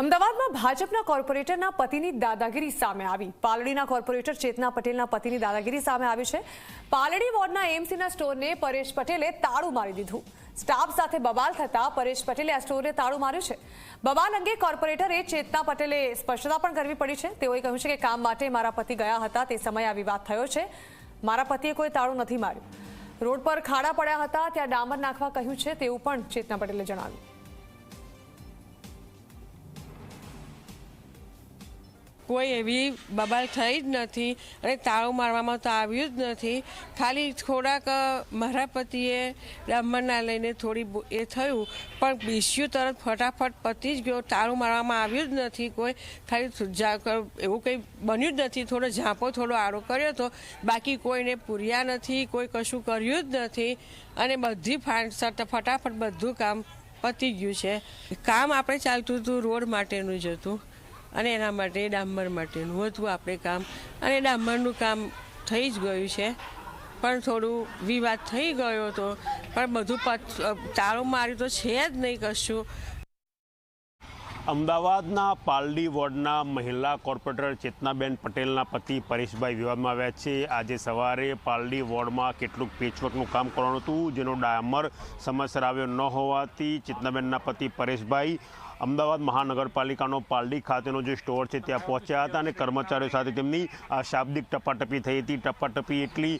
અમદાવાદમાં ભાજપના કોર્પોરેટરના પતિની દાદાગીરી સામે આવી. પાલડીના કોર્પોરેટર ચેતના પટેલના પતિની દાદાગીરી સામે આવી છે. પાલડી વોર્ડના એમસીના સ્ટોરને પરેશ પટેલે તાળું મારી દીધું. સ્ટાફ સાથે બબાલ થતા પરેશ પટેલે આ સ્ટોરને તાળું માર્યું છે. બબાલ અંગે કોર્પોરેટરે ચેતના પટેલે સ્પષ્ટતા પણ કરવી પડી છે. તેઓએ કહ્યું છે કે કામ માટે મારા પતિ ગયા હતા. તે સમયે આ વિવાદ થયો છે. મારા પતિએ કોઈ તાળું નથી માર્યું. રોડ પર ખાડા પડ્યા હતા. ત્યાં ડામર નાખવા કહ્યું છે તેવું પણ ચેતના પટેલે જણાવ્યું. કોઈ એવી બબાલ થઈ જ નથી અને તાળું મારવામાં તો આવ્યું જ નથી. ખાલી થોડાક મારા પતિએ ડામરના લઈને થોડી એ થયું, પણ બીસ્યું તરત ફટાફટ પતી જ ગયો. તાળું મારવામાં આવ્યું જ નથી કોઈ. ખાલી એવું કંઈ બન્યું જ નથી. થોડો ઝાંપો, થોડો આડો કર્યો હતો બાકી કોઈને પૂર્યા નથી, કોઈ કશું કર્યું જ નથી. અને બધી ફટાફટ બધું કામ પતી ગયું છે. કામ આપણે ચાલતું હતું રોડ માટેનું જ હતું. અને એના માટે ડામર માટેનું હતું આપણે કામ. અને ડામરનું કામ થઈ જ ગયું છે. પણ થોડું વિવાદ થઈ ગયો હતો પણ બધું તાળો માર્યું તો છે જ નહીં કશું. અમદાવાદના પાલડી વોર્ડના મહિલા કોર્પોરેટર ચેતનાબેન પટેલના પતિ પરેશભાઈ વિવાદમાં આવ્યા છે. આજે સવારે પાલડી વોર્ડમાં કેટલુંક પેચવર્કનું કામ કરવાનું હતું, જેનો ડામર સમયસર આવ્યો ન હોવાથી ચેતનાબેનના પતિ પરેશભાઈ અમદાવાદ મહાનગરપાલિકાનો પાલડી ખાતેનો જે સ્ટોર છે, ત્યાં પહોંચ્યા હતા અને કર્મચારીઓ સાથે તેમની શાબ્દિક ટપાટપી થઈ હતી. ટપાટપી એટલી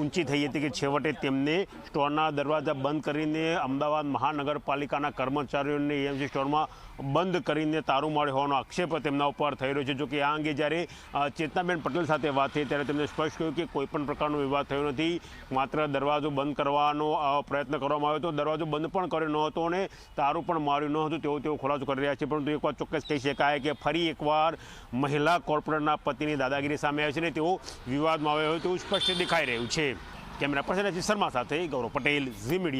ઊંચી થઈ હતી કે છેવટે તેમને સ્ટોરના દરવાજા બંધ કરીને અમદાવાદ મહાનગરપાલિકાના કર્મચારીઓને એમસી સ્ટોરમાં બંધ કરીને તારું માર્યો હોવાનો આક્ષેપ તેમના ઉપર થઈ રહ્યો છે. જો કે આ અંગે જ્યારે ચેતનાબેન પટેલ સાથે વાત થઈ ત્યારે તેમને સ્પષ્ટ કહ્યું કે કોઈપણ પ્રકારનો વિવાદ થયો નથી. માત્ર દરવાજો બંધ કરવાનો પ્રયત્ન કરવામાં આવ્યો હતો. દરવાજો બંધ પણ કર્યો ન હતો અને તારું પણ માર્યું ન હતું. તેવો તેઓ ખુલાસો કરી રહ્યા છે, પરંતુ એક વાત ચોક્કસ કહી શકાય કે ફરી એકવાર મહિલા કોર્પોરેટરના પતિની દાદાગીરી સામે આવે છે ને તેઓ વિવાદમાં આવ્યો હોય તેવું સ્પષ્ટ દેખાઈ રહ્યું છે. કેમેરા પર્સન શર્મા સાથે ગૌરવ પટેલ, ઝી મીડિયા.